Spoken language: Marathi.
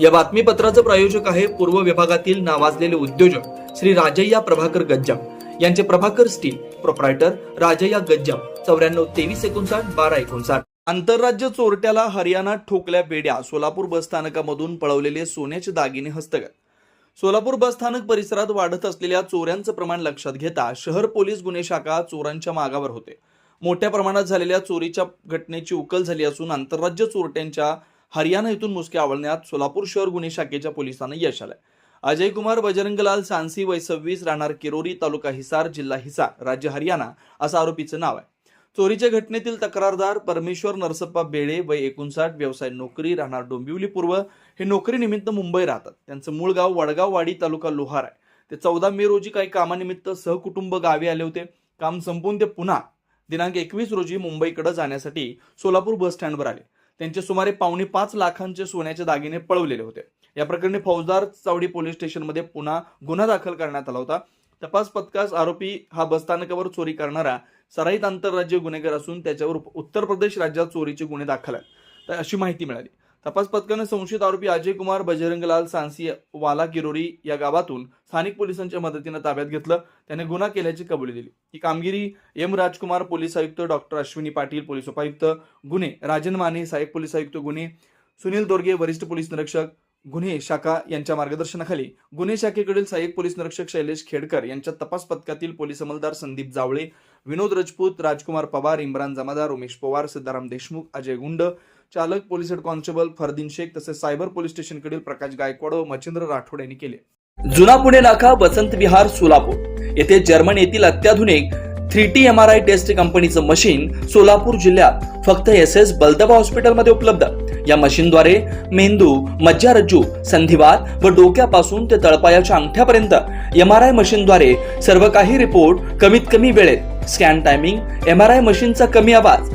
या बातमीपत्राचं प्रायोजक आहे पूर्व विभागातील नावाजलेले उद्योजक श्री राजय्या प्रभाकर गज्जाम. यांचे प्रभाकर स्टील प्रोप्रायटर राजय्या गज्जाम. चौऱ्याण्णव तेवीस एकोणसाठ बारा एकोणसाठ. आंतरराज्य चोरट्याला हरियाणात ठोकल्या बेड्या सोलापूर बसस्थानकामधून पळवलेले सोन्याचे दागिने हस्तगत. सोलापूर बसस्थानक परिसरात वाढत असलेल्या चोऱ्यांचं प्रमाण लक्षात घेता शहर पोलीस गुन्हे शाखा चोरांच्या मागावर होते. मोठ्या प्रमाणात झालेल्या चोरीच्या घटनेची उकल झाली असून आंतरराज्य चोरट्यांच्या हरियाणा इथून मुसक्या आवळण्यात सोलापूर शहर गुन्हे शाखेच्या पोलिसांना यश आलंय. अजय कुमार बजरंगलाल सांसी वय सव्वीस राहणार किरोरी तालुका हिसार जिल्हा हिसार राज्य हरियाणा असं आरोपीचं नाव आहे. चोरीच्या घटनेतील तक्रारदार परमेश्वर नरसप्पा बेळे वय एकोणसाठ व्यवसाय नोकरी राहणार डोंबिवली पूर्व हे नोकरीनिमित्त मुंबई राहतात. त्यांचं मूळ गाव वडगाव वाडी तालुका लोहार आहे. ते चौदा मे रोजी काही कामानिमित्त सहकुटुंब गावी आले होते. काम संपून ते पुन्हा दिनांक एकवीस रोजी मुंबईकडे जाण्यासाठी सोलापूर बस स्टँडवर आले. त्यांचे सुमारे पावणे पाच लाखांचे सोन्याचे दागिने पळवलेले होते. या प्रकरणी फौजदार चावडी पोलीस स्टेशनमध्ये पुन्हा गुन्हा दाखल करण्यात आला होता. तपास पथकास आरोपी हा बसस्थानकावर चोरी करणारा सराईत आंतरराज्य गुन्हेगार असून त्याच्यावर उत्तर प्रदेश राज्यात चोरीचे गुन्हे दाखल आहेत. तर अशी माहिती मिळाली. तपास पथकाने संशयित आरोपी अजय कुमार बजरंगलाल सांसी वाला किरोरी या गावातून स्थानिक पोलिसांच्या मदतीनं ताब्यात घेतलं. त्याने गुन्हा केल्याची कबुली दिली. ही कामगिरी एम. राजकुमार पोलीस आयुक्त डॉक्टर अश्विनी पाटील पोलीस उपायुक्त गुन्हे राजन माने सहाय्यक पोलीस आयुक्त गुन्हे सुनील दोरगे वरिष्ठ पोलीस निरीक्षक गुन्हे शाखा यांच्या मार्गदर्शनाखाली गुन्हे शाखेकडील सहाय्यक पोलीस निरीक्षक शैलेश खेडकर यांच्या तपास पथकातील पोलीस अंमलदार संदीप जावळे विनोद राजपूत राजकुमार पवार इम्रान जमादार उमेश पवार सिद्धाराम देशमुख अजय गुंड चालक police head constable Fardeen Shaikh तसेच सायबर पोलीस स्टेशनकडील प्रकाश गायकवाड व मच्छिंद्र राठोड यांनी केले. जुना पुणे नाका वसंत विहार सोलापूर. येथे जर्मन येथील अत्याधुनिक three T M R I test कंपनीचं मशीन सोलापूर जिल्ह्यात फक्त एस एस बलदबा हॉस्पिटलमध्ये उपलब्ध. या मशीनद्वारे मेंदू मज्जारज्जू संधिवात व डोक्यापासून ते तळपायाच्या अंगठ्यापर्यंत एम आर आय मशीनद्वारे सर्व काही रिपोर्ट कमीत कमी वेळेत. Scan timing M R I मशीनचा कमी आवाज.